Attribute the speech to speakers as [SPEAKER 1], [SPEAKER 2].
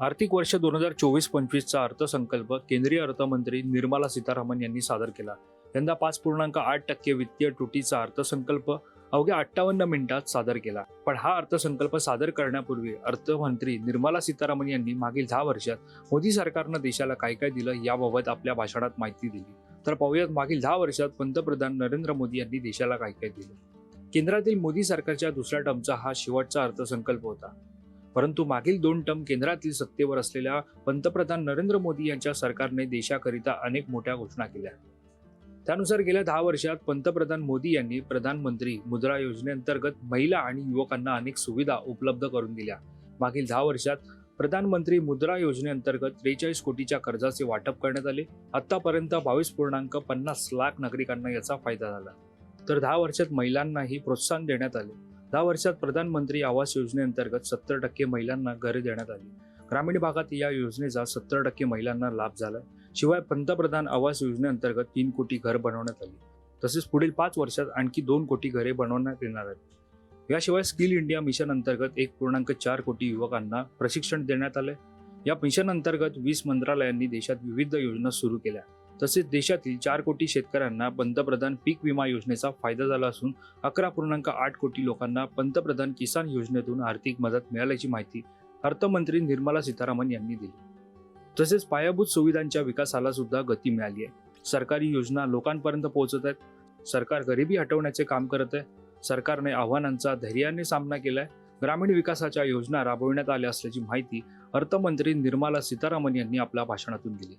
[SPEAKER 1] आर्थिक वर्ष दोन हजार चोवीस पंचवीसचा अर्थसंकल्प केंद्रीय अर्थमंत्री निर्मला सीतारामन यांनी सादर केला. यंदा पाच पूर्णांक आठ टक्के वित्तीय तुटीचा अर्थसंकल्प अवघ्या अठ्ठावन्न मिनिटात सादर केला. पण हा अर्थसंकल्प सादर करण्यापूर्वी अर्थमंत्री निर्मला सीतारामन यांनी मागील दहा वर्षात मोदी सरकारनं देशाला काय काय दिलं याबाबत आपल्या भाषणात माहिती दिली. तर पाहूयात मागील दहा वर्षात पंतप्रधान नरेंद्र मोदी यांनी देशाला काय काय दिलं. केंद्रातील मोदी सरकारच्या दुसऱ्या टर्मचा हा शेवटचा अर्थसंकल्प होता. परंतु मागील दोन टर्म केंद्रातील सत्तेवर असलेल्या पंतप्रधान नरेंद्र मोदी यांच्या सरकारने देशाकरिता अनेक मोठ्या घोषणा केल्या. त्यानुसार गेल्या दहा वर्षात पंतप्रधान मोदी यांनी प्रधानमंत्री मुद्रा योजनेअंतर्गत महिला आणि युवकांना अनेक सुविधा उपलब्ध करून दिल्या. मागील दहा वर्षात प्रधानमंत्री मुद्रा योजनेअंतर्गत त्रेचाळीस कोटीच्या कर्जाचे वाटप करण्यात आले. आतापर्यंत बावीस पूर्णांक पन्नास लाख नागरिकांना याचा फायदा झाला. तर दहा वर्षात महिलांनाही प्रोत्साहन देण्यात आले. दहा वर्षात प्रधानमंत्री आवास योजनेअंतर्गत सत्तर टक्के महिलांना घरे देण्यात आली. ग्रामीण भागात या योजनेचा सत्तर टक्के महिलांना लाभ झाला शिवाय पंतप्रधान आवास योजनेअंतर्गत तीन कोटी घर बनवण्यात आली. तसेच पुढील पाच वर्षात आणखी दोन कोटी घरे बनवण्यात येणार आहेत. याशिवाय स्किल इंडिया मिशन अंतर्गत एक पूर्णांक चार कोटी युवकांना प्रशिक्षण देण्यात आले या मिशन अंतर्गत वीस मंत्रालयांनी देशात विविध योजना सुरू केल्या. तसेच देशातील चार कोटी शेतकऱ्यांना पंतप्रधान पीक विमा योजनेचा फायदा झाला असून अकरा पूर्णांक आठ कोटी लोकांना पंतप्रधान किसान योजनेतून आर्थिक मदत मिळाल्याची माहिती अर्थमंत्री निर्मला सीतारामन यांनी दिली. तसेच पायाभूत सुविधांच्या विकासाला सुद्धा गती मिळाली आहे. सरकारी योजना लोकांपर्यंत पोहोचत आहेत. सरकार गरिबी हटवण्याचे काम करत आहे. सरकारने आव्हानांचा धैर्याने सामना केलाय. ग्रामीण विकासाच्या योजना राबविण्यात आल्या असल्याची माहिती अर्थमंत्री निर्मला सीतारामन यांनी आपल्या भाषणातून दिली.